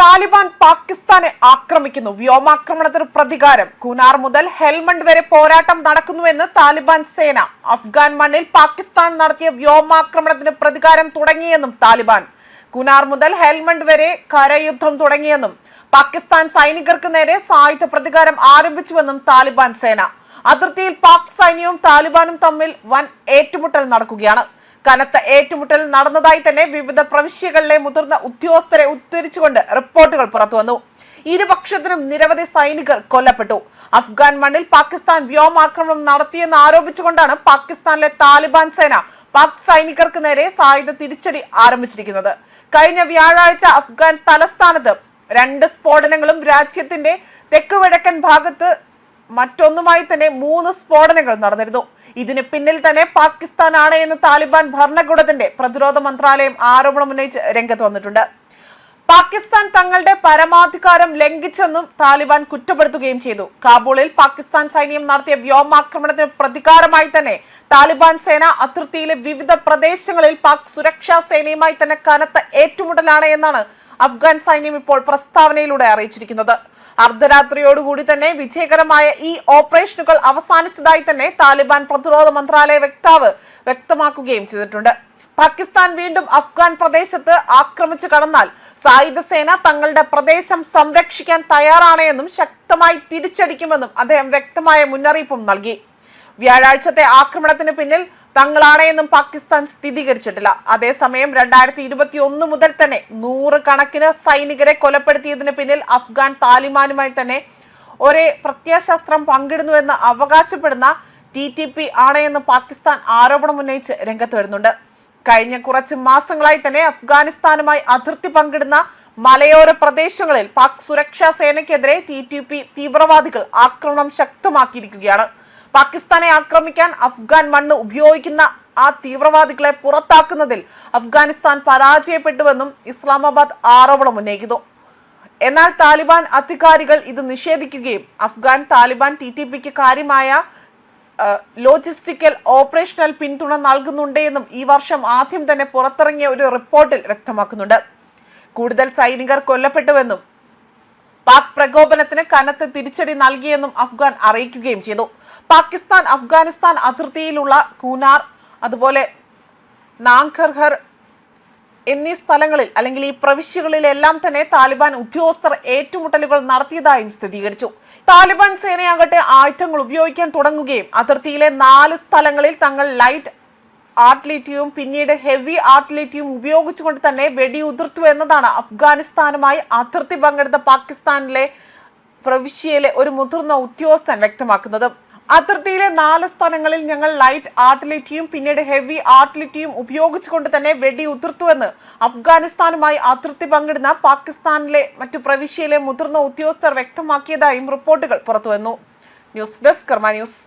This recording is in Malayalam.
താലിബാൻ പാകിസ്ഥാനെ ആക്രമിക്കുന്നു. വ്യോമാക്രമണത്തിന് പ്രതികാരം. കുനാർ മുതൽ ഹെൽമണ്ട് വരെ പോരാട്ടം നടക്കുന്നുവെന്ന് താലിബാൻ സേന. അഫ്ഗാൻ മണ്ണിൽ പാകിസ്ഥാൻ നടത്തിയ വ്യോമാക്രമണത്തിന് പ്രതികാരം തുടങ്ങിയെന്നും താലിബാൻ. കുനാർ മുതൽ ഹെൽമണ്ട് വരെ കരയുദ്ധം തുടങ്ങിയെന്നും പാകിസ്ഥാൻ സൈനികർക്ക് നേരെ സായുധ പ്രതികാരം ആരംഭിച്ചുവെന്നും താലിബാൻ സേന. അതിർത്തിയിൽ പാക് സൈന്യവും താലിബാനും തമ്മിൽ വൻ ഏറ്റുമുട്ടൽ നടക്കുകയാണ്. കനത്ത ഏറ്റുമുട്ടൽ നടന്നതായി തന്നെ വിവിധ പ്രവിശ്യകളിലെ മുതിർന്ന ഉദ്യോഗസ്ഥരെ ഉദ്ധരിച്ചുകൊണ്ട് റിപ്പോർട്ടുകൾ പുറത്തുവന്നു ഇരുപക്ഷത്തിനും നിരവധി സൈനികർ കൊല്ലപ്പെട്ടു. അഫ്ഗാൻ മണ്ണിൽ പാകിസ്ഥാൻ വ്യോമാക്രമണം നടത്തിയെന്ന് ആരോപിച്ചുകൊണ്ടാണ് പാകിസ്ഥാനിലെ താലിബാൻ സേന പാക് സൈനികർക്ക് നേരെ സായുധ തിരിച്ചടി ആരംഭിച്ചിരിക്കുന്നത്. കഴിഞ്ഞ വ്യാഴാഴ്ച അഫ്ഗാൻ തലസ്ഥാനത്ത് രണ്ട് സ്ഫോടനങ്ങളും രാജ്യത്തിന്റെ തെക്കുകിഴക്കൻ ഭാഗത്ത് മറ്റൊന്നുമായി തന്നെ മൂന്ന് സ്ഫോടനങ്ങൾ നടന്നിരുന്നു. ഇതിന് പിന്നിൽ തന്നെ പാകിസ്ഥാനാണ് എന്ന് താലിബാൻ ഭരണകൂടത്തിന്റെ പ്രതിരോധ മന്ത്രാലയം ആരോപണം ഉന്നയിച്ച് രംഗത്ത് വന്നിട്ടുണ്ട്. പാകിസ്ഥാൻ തങ്ങളുടെ പരമാധികാരം ലംഘിച്ചെന്നും താലിബാൻ കുറ്റപ്പെടുത്തുകയും ചെയ്തു. കാബൂളിൽ പാകിസ്ഥാൻ സൈന്യം നടത്തിയ വ്യോമാക്രമണത്തിന് പ്രതികാരമായി തന്നെ താലിബാൻ സേന അതിർത്തിയിലെ വിവിധ പ്രദേശങ്ങളിൽ പാക് സുരക്ഷാ സേനയുമായി തന്നെ കനത്ത ഏറ്റുമുട്ടലാണ് എന്നാണ് അഫ്ഗാൻ സൈന്യം ഇപ്പോൾ പ്രസ്താവനയിലൂടെ അറിയിച്ചിരിക്കുന്നത്. അർദ്ധരാത്രിയോടുകൂടി തന്നെ വിജയകരമായ ഈ ഓപ്പറേഷനുകൾ അവസാനിച്ചതായി തന്നെ താലിബാൻ പ്രതിരോധ മന്ത്രാലയ വക്താവ് വ്യക്തമാക്കുകയും ചെയ്തിട്ടുണ്ട്. പാകിസ്ഥാൻ വീണ്ടും അഫ്ഗാൻ പ്രദേശത്ത് ആക്രമിച്ചു കടന്നാൽ സായുധ സേന തങ്ങളുടെ പ്രദേശം സംരക്ഷിക്കാൻ തയ്യാറാണ് എന്നും ശക്തമായി തിരിച്ചടിക്കുമെന്നും അദ്ദേഹം വ്യക്തമായ മുന്നറിയിപ്പും നൽകി. വ്യാഴാഴ്ചത്തെ ആക്രമണത്തിന് പിന്നിൽ തങ്ങളാണ് എന്നും പാകിസ്ഥാൻ സ്ഥിരീകരിച്ചിട്ടില്ല. അതേസമയം രണ്ടായിരത്തി ഇരുപത്തി ഒന്ന് മുതൽ തന്നെ നൂറ് കണക്കിന് സൈനികരെ കൊലപ്പെടുത്തിയതിന് പിന്നിൽ അഫ്ഗാൻ താലിബാനുമായി തന്നെ ഒരേ പ്രത്യയശാസ്ത്രം പങ്കിടുന്നുവെന്ന് അവകാശപ്പെടുന്ന ടി ടി പി ആണ് എന്ന് പാകിസ്ഥാൻ ആരോപണം ഉന്നയിച്ച് രംഗത്ത് വരുന്നുണ്ട്. കഴിഞ്ഞ കുറച്ച് മാസങ്ങളായി തന്നെ അഫ്ഗാനിസ്ഥാനുമായി അതിർത്തി പങ്കിടുന്ന മലയോര പ്രദേശങ്ങളിൽ പാക് സുരക്ഷാ സേനയ്ക്കെതിരെ ടി ടി പി തീവ്രവാദികൾ ആക്രമണം ശക്തമാക്കിയിരിക്കുകയാണ്. പാകിസ്ഥാനെ ആക്രമിക്കാൻ അഫ്ഗാൻ മണ്ണ് ഉപയോഗിക്കുന്ന ആ തീവ്രവാദികളെ പുറത്താക്കുന്നതിൽ അഫ്ഗാനിസ്ഥാൻ പരാജയപ്പെട്ടുവെന്നും ഇസ്ലാമാബാദ് ആരോപണം ഉന്നയിക്കുന്നു. എന്നാൽ താലിബാൻ അധികാരികൾ ഇത് നിഷേധിക്കുകയും Afghan Taliban T T P കാര്യമായ ലോജിസ്റ്റിക്കൽ ഓപ്പറേഷണൽ പിന്തുണ നൽകുന്നുണ്ടെന്നും ഈ വർഷം ആദ്യം തന്നെ പുറത്തിറങ്ങിയ ഒരു റിപ്പോർട്ടിൽ വ്യക്തമാക്കുന്നുണ്ട്. കൂടുതൽ സൈനികർ കൊല്ലപ്പെട്ടുവെന്നും പാക് പ്രകോപനത്തിന് കനത്ത തിരിച്ചടി നൽകിയെന്നും അഫ്ഗാൻ അറിയിക്കുകയും ചെയ്തു. പാകിസ്ഥാൻ അഫ്ഗാനിസ്ഥാൻ അതിർത്തിയിലുള്ള കൂനാർ അതുപോലെ നാങ്കർഹർ എന്നീ സ്ഥലങ്ങളിൽ അല്ലെങ്കിൽ ഈ പ്രവിശ്യകളിലെല്ലാം തന്നെ താലിബാൻ ഉദ്യോഗസ്ഥർ ഏറ്റുമുട്ടലുകൾ നടത്തിയതായും സ്ഥിരീകരിച്ചു. താലിബാൻ സേനയാകട്ടെ ആയുധങ്ങൾ ഉപയോഗിക്കാൻ തുടങ്ങുകയും അതിർത്തിയിലെ നാല് സ്ഥലങ്ങളിൽ തങ്ങൾ ലൈറ്റ് ആർട്ടിലിറ്റിയും പിന്നീട് ഹെവി ആർട്ടിലിറ്റിയും ഉപയോഗിച്ചുകൊണ്ട് തന്നെ വെടി വെടിയുതിർത്തു എന്നതാണ് അഫ്ഗാനിസ്ഥാനുമായി അതിർത്തി പങ്കെടുത്ത പാകിസ്ഥാനിലെ പ്രവിശ്യയിലെ ഒരു മുതിർന്ന ഉദ്യോഗസ്ഥൻ വ്യക്തമാക്കുന്നത്. അതിർത്തിയിലെ നാല് സ്ഥലങ്ങളിൽ ഞങ്ങൾ ലൈറ്റ് ആർട്ടിലിറ്റിയും പിന്നീട് ഹെവി ആർട്ടിലിറ്റിയും ഉപയോഗിച്ചുകൊണ്ട് തന്നെ വെടി ഉതിർത്തുവെന്ന് അഫ്ഗാനിസ്ഥാനുമായി അതിർത്തി പങ്കിടുന്ന പാകിസ്ഥാനിലെ മറ്റു പ്രവിശ്യയിലെ മുതിർന്ന ഉദ്യോഗസ്ഥർ വ്യക്തമാക്കിയതായും റിപ്പോർട്ടുകൾ പുറത്തുവന്നു. News desk Karma news.